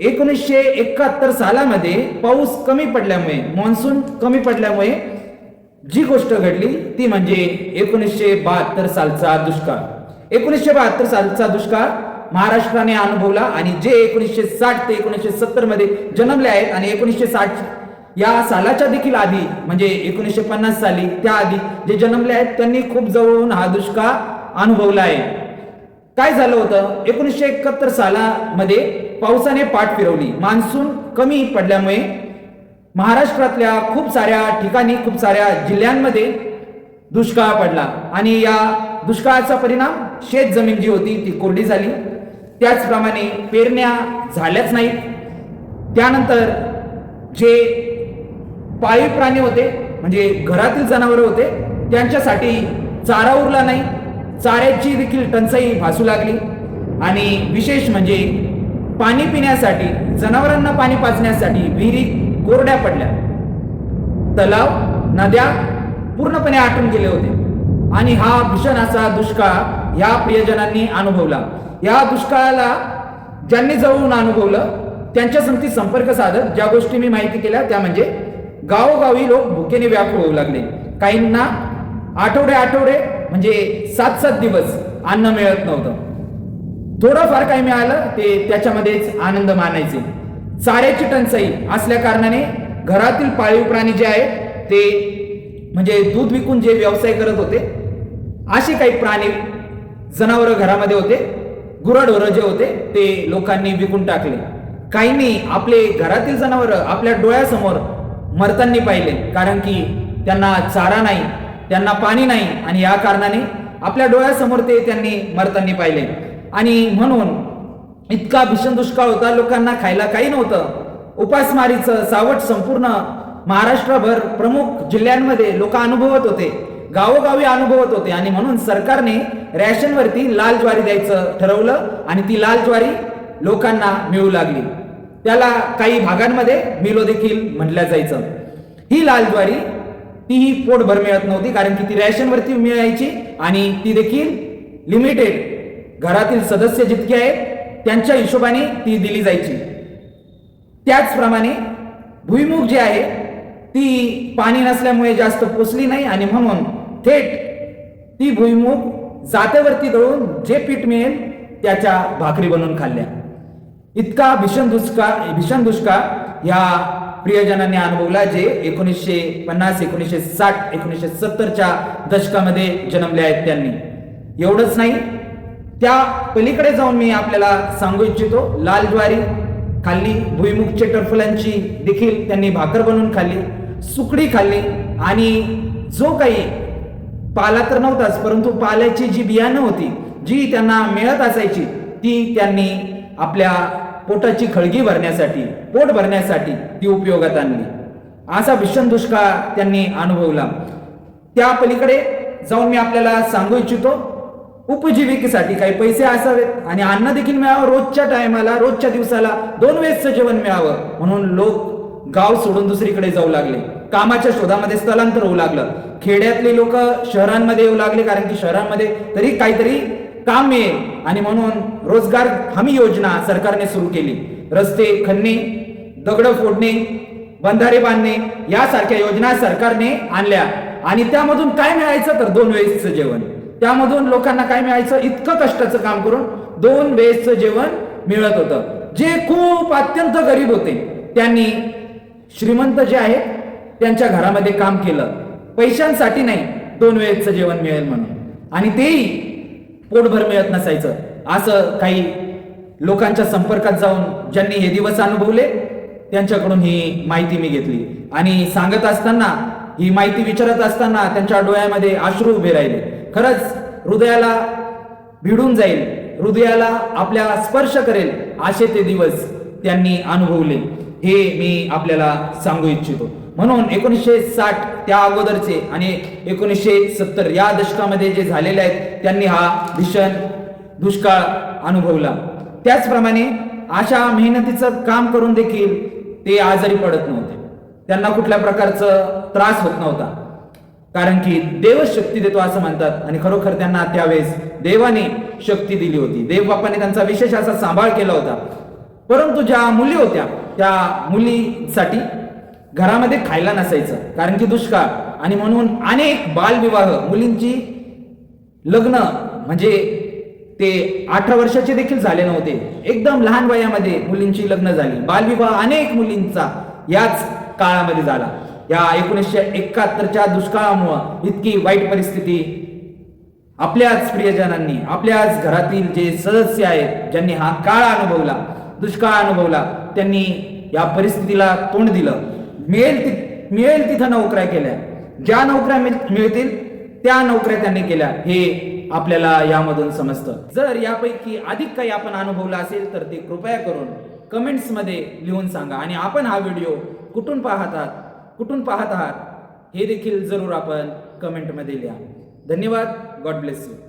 एकोणीसशे एकाहत्तर सालामध्ये पाऊस कमी पडल्यामुळे मान्सून कमी पडल्यामुळे जी गोष्ट घडली ती म्हणजे एकोणीसशे बहात्तर सालचा दुष्काळ. एकोणीसशे बहात्तर सालचा दुष्काळ महाराष्ट्राने अनुभवला आणि जे एकोणीसशे साठ ते एकोणीसशे सत्तरमध्ये जन्मले आहेत आणि एकोणीसशे साठ या सालाच्या देखील आधी म्हणजे एकोणीसशे पन्नास साली त्या आधी जे जन्मले आहेत त्यांनी खूप जवळून हा दुष्काळ अनुभवला आहे. काय झालं होतं? एकोणीसशे एकाहत्तर सालामध्ये पावसाने पाठ फिरवली. मान्सून कमी पडल्यामुळे महाराष्ट्रातल्या खूप साऱ्या ठिकाणी खूप साऱ्या जिल्ह्यांमध्ये दुष्काळ पडला. आणि या दुष्काळाचा परिणाम शेत जमीन जी होती ती कोरडी झाली. त्याचप्रमाणे पेरण्या झाल्याच नाहीत. त्यानंतर जे पाळीव प्राणी होते म्हणजे घरातील जनावरं होते त्यांच्यासाठी चारा उरला नाही. चाऱ्याची देखील टंचाई भासू लागली. आणि विशेष म्हणजे पाणी पिण्यासाठी जनावरांना पाणी पाजण्यासाठी विहिरी कोरड्या पडल्या. तलाव नद्या पूर्णपणे आटून गेले होते. आणि हा भीषण असा दुष्काळ या प्रियजनांनी अनुभवला. या दुष्काळाला ज्यांनी जवळून अनुभवलं त्यांच्या संगती संपर्क साधत ज्या गोष्टी मी माहिती केल्या त्या म्हणजे गावोगावी लोक भुकेने व्याकुळ होऊ लागले. काहींना आठवडे आठवडे म्हणजे सात सात दिवस अन्न मिळत नव्हतं. थोडंफार काही मिळालं ते त्याच्यामध्येच आनंद मानायचे. चाऱ्याची टंचाई असल्या कारणाने घरातील पाळीव प्राणी जे आहेत ते म्हणजे दूध विकून जे व्यवसाय करत होते असे काही प्राणी जनावरं घरामध्ये होते गुरढोरं जे होते ते लोकांनी विकून टाकले. काहींनी आपले घरातील जनावर आपल्या डोळ्यासमोर मरतांनी पाहिले कारण की त्यांना चारा नाही त्यांना पाणी नाही आणि या कारणाने आपल्या डोळ्यासमोर ते त्यांनी मरतांनी पाहिले. आणि म्हणून इतका भीषण दुष्काळ होता लोकांना खायला काही नव्हतं. उपासमारीचं सावट संपूर्ण महाराष्ट्रभर प्रमुख जिल्ह्यांमध्ये लोक अनुभवत होते गावोगावी अनुभवत होते आणि म्हणून सरकारने रॅशनवरती लाल ज्वारी द्यायचं ठरवलं आणि ती लाल ज्वारी लोकांना मिळू लागली. त्याला काही भागांमध्ये मिलो देखील म्हटलं जायचं. ही लाल ज्वारी तीही पोटभर मिळत नव्हती कारण की ती रॅशनवरती मिळायची आणि ती देखील लिमिटेड घरातील सदस्य जितके आहेत त्यांच्या हिशोबाने ती दिली जायची. त्याचप्रमाणे भुईमुग जी आहे ती पाणी नसल्यामुळे जास्त पोचली नाही आणि म्हणून थेट ती भुईमुग जात्यावरती दळून जे पीठ मिळेल त्याच्या भाकरी बनवून खाल्ल्या. इतका भीषण दुष्काळ भीषण दुष्काळ या प्रियजनांनी अनुभवला जे एकोणीसशे पन्नास एकोणीसशे साठ एकोणीसशे सत्तरच्या दशकामध्ये जन्मले आहेत त्यांनी. एवढंच नाही त्या पलीकडे जाऊन मी आपल्याला सांगू इच्छितो लाल ज्वारी खाल्ली भुईमुगच्या टरफलांची देखील त्यांनी भाकर बनवून खाल्ली सुकडी खाल्ली आणि जो काही पाला तर नव्हताच परंतु पाल्याची जी बियाणं होती जी त्यांना मिळत असायची ती त्यांनी आपल्या पोटाची खळगी भरण्यासाठी पोट भरण्यासाठी ती उपयोगात आणली. असा भीषण दुष्काळ त्यांनी अनुभवला. त्या पलीकडे जाऊन मी आपल्याला सांगू इच्छितो उपजीविकेसाठी काही पैसे असावेत आणि अन्न देखील मिळावं रोजच्या टायमाला रोजच्या दिवसाला दोन वेळेसचं जेवण मिळावं. म्हणून लोक गाव सोडून दुसरीकडे जाऊ लागले. कामाच्या शोधामध्ये स्थलांतर होऊ लागलं. खेड्यातले लोक शहरांमध्ये येऊ लागले कारण की शहरांमध्ये तरी काहीतरी काम मिळेल. आणि म्हणून रोजगार हमी योजना सरकारने सुरू केली. रस्ते खणणे दगड फोडणे बंधारे बांधणे यासारख्या योजना सरकारने आणल्या. आणि त्यामधून काय मिळायचं? तर दोन वेळेचं जेवण. त्यामधून लोकांना काय मिळायचं? इतकं कष्टाचं काम करून दोन वेळेसचं जेवण मिळत होतं. जे खूप अत्यंत गरीब होते त्यांनी श्रीमंत जे आहेत त्यांच्या घरामध्ये काम केलं. पैशांसाठी नाही दोन वेळेचं जेवण मिळेल म्हणून. आणि तेही पोटभर मिळत नसायचं. असं काही लोकांच्या संपर्कात जाऊन ज्यांनी हे दिवस अनुभवले त्यांच्याकडून ही माहिती मी घेतली. आणि सांगत असताना ही माहिती विचारत असताना त्यांच्या डोळ्यामध्ये अश्रू उभे राहिले. खरंच हृदयाला भिडून जाईल हृदयाला आपल्या स्पर्श करेल असे ते दिवस त्यांनी अनुभवले. हे मी आपल्याला सांगू इच्छितो. म्हणून एकोणीसशे साठ त्या अगोदरचे आणि एकोणीसशे सत्तर या दशकामध्ये जे झालेले आहेत त्यांनी हा भीषण दुष्काळ अनुभवला. त्याचप्रमाणे अशा मेहनतीचं काम करून देखील ते आजारी पडत नव्हते. त्यांना कुठल्या प्रकारचं त्रास होत नव्हता. कारण की देवच शक्ती देतो असं म्हणतात. आणि खरोखर त्यांना त्यावेळेस देवाने शक्ती दिली होती. देव बाप्पाने त्यांचा विशेष असा सांभाळ केला होता. परंतु ज्या मुली होत्या त्या मुलीसाठी घरामध्ये खायला नसायचं. कारण की दुष्काळ. आणि म्हणून अनेक बालविवाह मुलींची लग्न म्हणजे ते अठरा वर्षाचे देखील झाले नव्हते. एकदम लहान वयामध्ये मुलींची लग्न झाली. बालविवाह अनेक मुलींचा याच काळामध्ये झाला. या एकोणीसशे एकाहत्तरच्या दुष्काळामुळं इतकी वाईट परिस्थिती आपल्याच प्रियजनांनी आपल्याच घरातील जे सदस्य आहेत ज्यांनी हा काळ अनुभवला दुष्काळ अनुभवला त्यांनी या परिस्थितीला तोंड दिलं. मिळेल ति मिळेल तिथं नोकऱ्या केल्या. ज्या नोकऱ्या मिळतील त्या नोकऱ्या त्यांनी केल्या. हे आपल्याला यामधून समजतं. जर यापैकी अधिक काही आपण अनुभवलं असेल तर ते कृपया करून कमेंट्समध्ये लिहून सांगा. आणि आपण हा व्हिडिओ कुठून पाहतात कुठून पाहत आहात? हे देखील जरूर आपण कमेंटमध्ये लिहा. धन्यवाद. God bless you